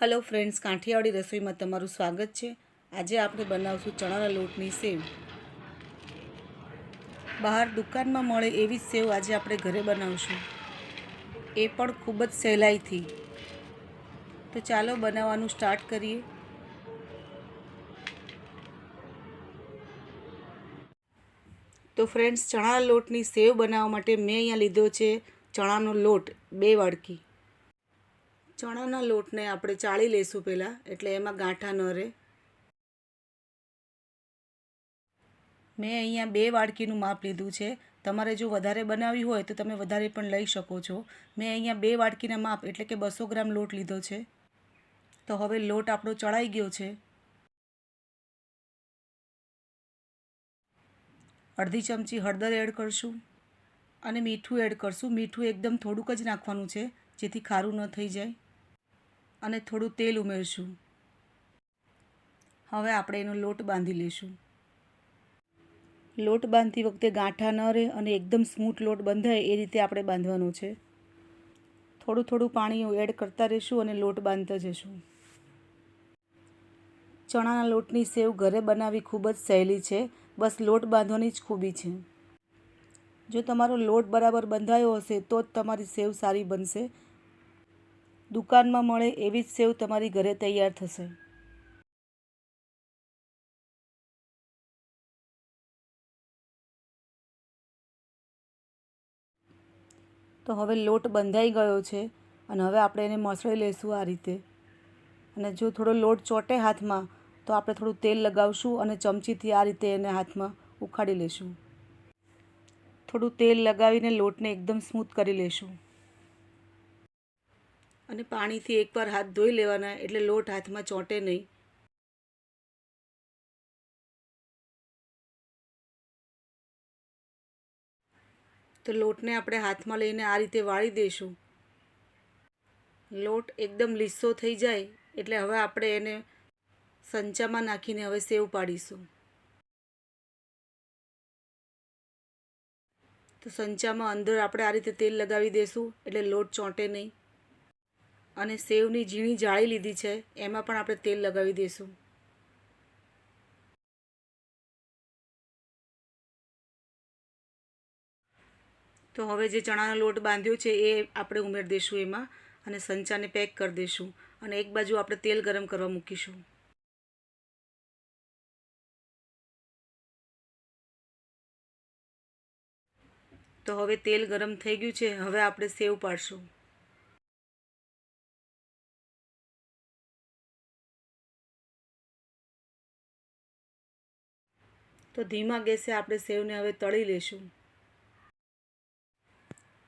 Hello friends કાંઠિયાવાડી રસોઈમાં તમારું સ્વાગત છે. આજે આપણે બનાવશું ચણાના લોટની સેવ. બહાર દુકાનમાં મળે એવી સેવ આજે આપણે ઘરે બનાવશું. એ પણ ખૂબ જ સહેલાઈથી. તો ચાલો બનાવવાનું સ્ટાર્ટ કરીએ. તો ફ્રેન્ડ્સ ચણાના લોટની સેવ બનાવવા માટે મેં અહીંયા લીધો છે ચણાનો લોટ, બે વાડકી. ચણાના લોટને આપણે ચાળી લઈશું પહેલાં, એટલે એમાં ગાંઠા ન રહે. મેં અહીંયા બે વાડકીનું માપ લીધું છે. તમારે જો વધારે બનાવી હોય તો તમે વધારે પણ લઈ શકો છો. મેં અહીંયા બે વાડકીના માપ, એટલે કે બસો ગ્રામ લોટ લીધો છે. તો હવે લોટ આપણો ચડાઈ ગયો છે. અડધી ચમચી હળદર એડ કરશું અને મીઠું એડ કરશું. મીઠું એકદમ થોડુંક જ નાખવાનું છે, જેથી ખારું ન થઈ જાય. અને થોડું તેલ ઉમેરશું. હવે આપણે એનો લોટ બાંધી લઈશું. લોટ બાંધતી વખતે ગાંઠા ન રહે અને એકદમ સ્મૂથ લોટ બંધાય એ રીતે આપણે બાંધવાનો છે. થોડું થોડું પાણી એડ કરતા રહીશું અને લોટ બાંધતા જઈશું. ચણાના લોટની સેવ ઘરે બનાવવી ખૂબ જ સહેલી છે. બસ લોટ બાંધવાની જ ખૂબી છે. જો તમારો લોટ બરાબર બંધાયો હશે તો જ તમારી સેવ સારી બનશે. દુકાનમાં મળે એવી જ સેવ તમારી ઘરે તૈયાર થશે. તો હવે લોટ બંધાઈ ગયો છે અને હવે આપણે એને મસળી લઈશું આ રીતે. અને જો થોડો લોટ ચોટે હાથમાં, તો આપણે થોડું તેલ લગાવશું અને ચમચીથી આ રીતે એને હાથમાં ઉખાડી લઈશું. થોડું તેલ લગાવીને લોટને એકદમ સ્મૂથ કરી લઈશું. અને પાણીથી એકવાર હાથ ધોઈ લેવાના એટલે લોટ હાથમાં ચોંટે નહીં. તો લોટને આપણે હાથમાં લઈને આ રીતે વાળી દઈશું. લોટ એકદમ લીસો થઈ જાય એટલે હવે આપણે એને સંચામાં નાખીને હવે સેવ પાડીશું. તો સંચામાં અંદર આપણે આ રીતે તેલ લગાવી દઈશું એટલે લોટ ચોંટે નહીં. અને સેવની ઝીણી જાળી લીધી છે. એમાં પણ આપણે તેલ લગાવી દઈશું. તો હવે જે ચણાનો લોટ બાંધ્યો છે એ આપણે ઉમેરી દઈશું એમાં અને સંચાને પેક કરી દઈશું અને એક બાજુ આપણે તેલ ગરમ કરવા મૂકીશું. તો હવે તેલ ગરમ થઈ ગયું છે. હવે આપણે સેવ પાડશું. તો ધીમા ગેસે આપણે સેવને હવે તળી લેશું.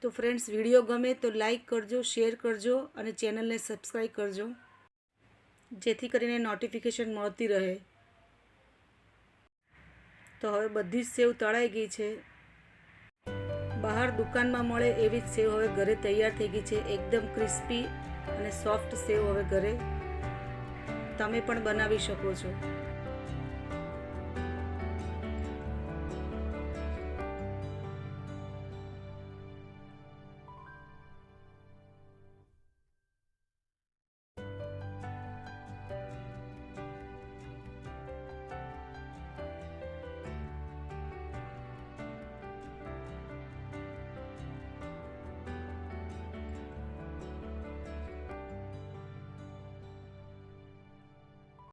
તો ફ્રેન્ડ્સ, વીડિયો ગમે તો લાઈક કરજો, શેર કરજો અને ચેનલને સબસ્ક્રાઈબ કરજો, જેથી કરીને નોટિફિકેશન મળતી રહે. તો હવે બધી જ સેવ તળાઈ ગઈ છે. બહાર દુકાનમાં મળે એવી જ સેવ હવે ઘરે તૈયાર થઈ ગઈ છે. એકદમ ક્રિસ્પી અને સોફ્ટ સેવ હવે ઘરે. તમે પણ બનાવી શકો છો.